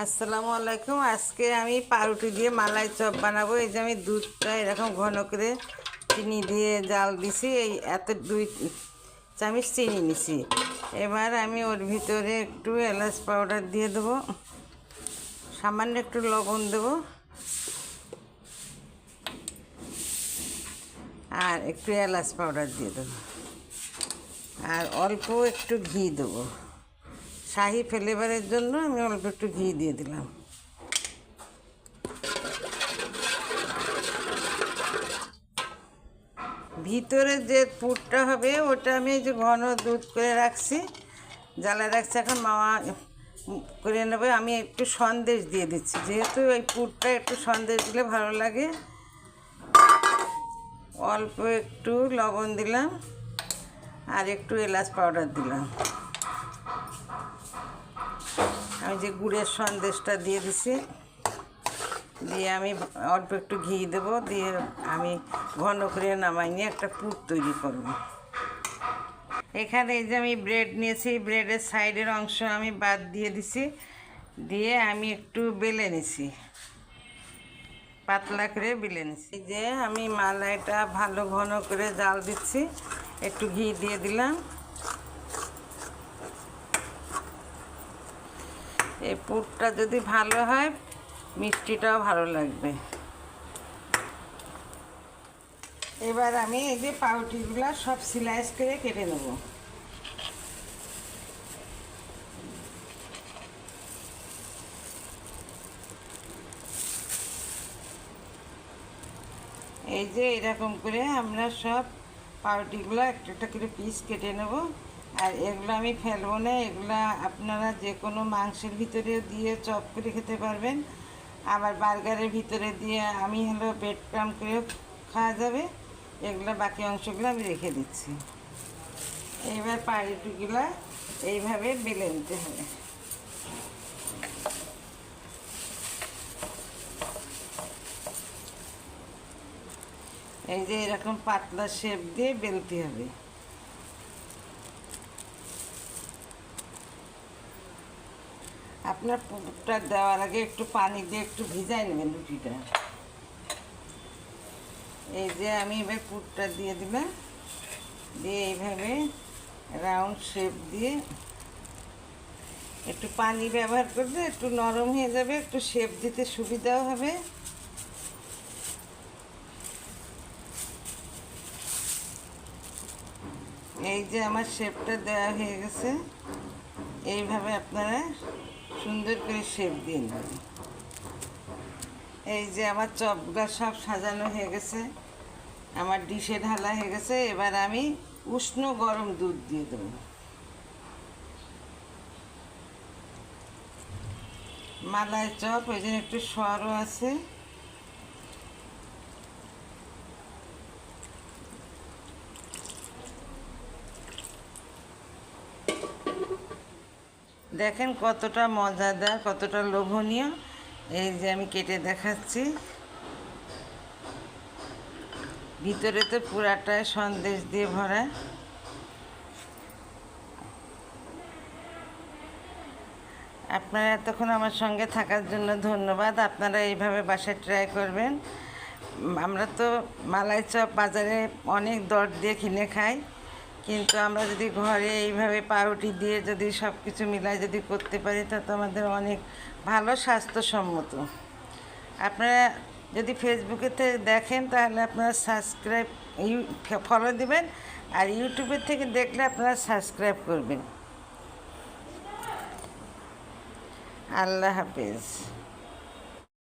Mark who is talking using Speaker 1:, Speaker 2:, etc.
Speaker 1: আসসালামু আলাইকুম। আজকে আমি পাউরুটি দিয়ে মালাই চপ বানাবো। এই যে আমি দুধটা এরকম ঘন করে চিনি দিয়ে জাল দিছি। এই এত দুই চামচ চিনি নিছি। এবার আমি ওর ভিতরে একটু এলাচ পাউডার দিয়ে দেবো। সামান্য একটু লবণ দেবো। আর একটু এলাচ পাউডার দিয়ে দেবো। আর অল্প একটু ঘি দেবো। শাহি ফ্লেভারের জন্য আমি অল্প একটু ঘি দিয়ে দিলাম। ভিতরে যে পুরটা হবে, ওটা আমি যে ঘন দুধ করে রাখছি, জ্বালা রাখছি, এখন মামা করে নেবে। আমি একটু সন্দেশ দিয়ে দিচ্ছি, যেহেতু এই পুরটা একটু সন্দেশ দিলে ভালো লাগে। অল্প একটু লবণ দিলাম, আর একটু এলাচ পাউডার দিলাম। আমি যে গুড়ের সন্দেশটা দিয়ে দিছি, দিয়ে আমি অল্প একটু ঘি দেবো, দিয়ে আমি ঘন করে নামাই নিয়ে একটা পুর তৈরি করব। এখানে এই যে আমি ব্রেড নিয়েছি, ব্রেডের সাইডের অংশ আমি বাদ দিয়ে দিছি, দিয়ে আমি একটু বেলে নিছি। পাতলা করে বেলে নিছি। যে আমি মালাইটা ভালো ঘন করে জাল দিচ্ছি, একটু ঘি দিয়ে দিলাম। এই পুরটা যদি ভালো হয়, মিষ্টিটাও ভালো লাগবে। এবার আমি এই যে পাউটিগুলো সব স্লাইস করে কেটে নেব। এই যে এরকম করে আমরা সব পাউটিগুলো একটা একটা করে পিস কেটে নেব। আর এগুলো আমি ফেলব না, এগুলো আপনারা যে কোনো মাংসের ভিতরে দিয়ে চপ করে খেতে পারবেন। আবার বার্গারের ভিতরে দিয়ে আমি হলো বেড ক্রাম করে খাওয়া যাবে। এগুলো বাকি অংশগুলো আমি রেখে দিচ্ছি। এইবার পাউরুটিগুলো এইভাবে বেলে নিতে হবে। এই যে এরকম পাতলা শেপ দিয়ে বেলতে হবে। আপনার পুরটা দেওয়ার আগে একটু পানি দিয়ে একটু ভিজাই নেবেন রুটিটা। এই যে আমি এবার পুরটা দিয়ে দিলাম দিয়ে এইভাবে রাউন্ড শেপ দিয়ে একটু পানি ব্যবহার করলে একটু নরম হয়ে যাবে, একটু শেপ দিতে সুবিধাও হবে। এই যে আমার শেপটা দেওয়া হয়ে গেছে। এইভাবে আপনারা সুন্দর করে শেপ দিয়ে নেব। এই যে আমার চপগুলো সব সাজানো হয়ে গেছে, আমার ডিশে ঢালা হয়ে গেছে, এবার আমি উষ্ণ গরম দুধ দিয়ে দেব। মালায় চপ ওই জন্য একটু সরও আছে। দেখেন কতটা মজাদার, কতটা লোভনীয়। এই যে আমি কেটে দেখাচ্ছি। ভিতরে তো পুরাটাই সন্দেশ দিয়ে ভরা। আপনারা এতক্ষণ আমার সঙ্গে থাকার জন্য ধন্যবাদ। আপনারা এইভাবে বাসায় ট্রাই করবেন। আমরা তো মালাই চপ বাজারে অনেক দর দিয়ে কিনে খাই। কিন্তু আমরা যদি ঘরে এইভাবে পাউরুটি দিয়ে যদি সব কিছু মিলাই যদি করতে পারি, তা তো আমাদের অনেক ভালো স্বাস্থ্যসম্মত। আপনারা যদি ফেসবুকেতে দেখেন, তাহলে আপনারা সাবস্ক্রাইব ফলো দিবেন আর ইউটিউবের থেকে দেখলে আপনারা সাবস্ক্রাইব করবেন। আল্লাহ হাফেজ।